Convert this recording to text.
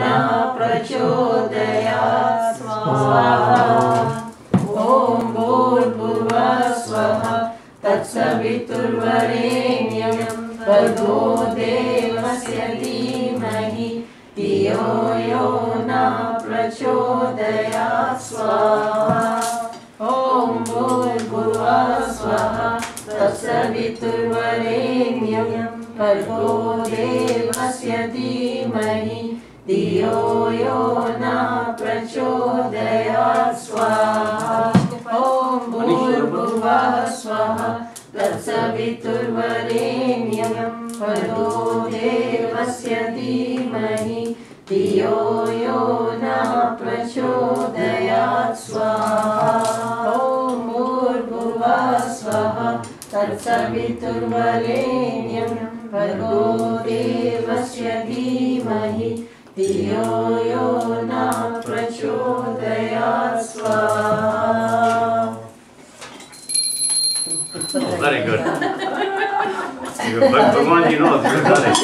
न प्रचोदयात् स्वाहा ॐ भूर्भुवः स्वः तत्सवितुर्वरेण्यं यो न प्रचोदयात् स्वाहा ॐ भूर्भुवः स्वः तत्सवितुर्वरेण्यं देवस्य धीमहि। यो न प्रचोदयात् स्वाहा। ॐ भूर्भुवः स्वः तत्सवितुर्वरेण्यं भर्गो देवस्य धीमहि। धियो यो न प्रचोदयात् स्वाहा। ॐ भूर्भुवः स्वः तत्सवितुर्वरेण्यं भर्गो देवस्य धीमहि धियो यो न प्रचोदयात् स्वाहा Very good. Bhagwan ji knows, you got it.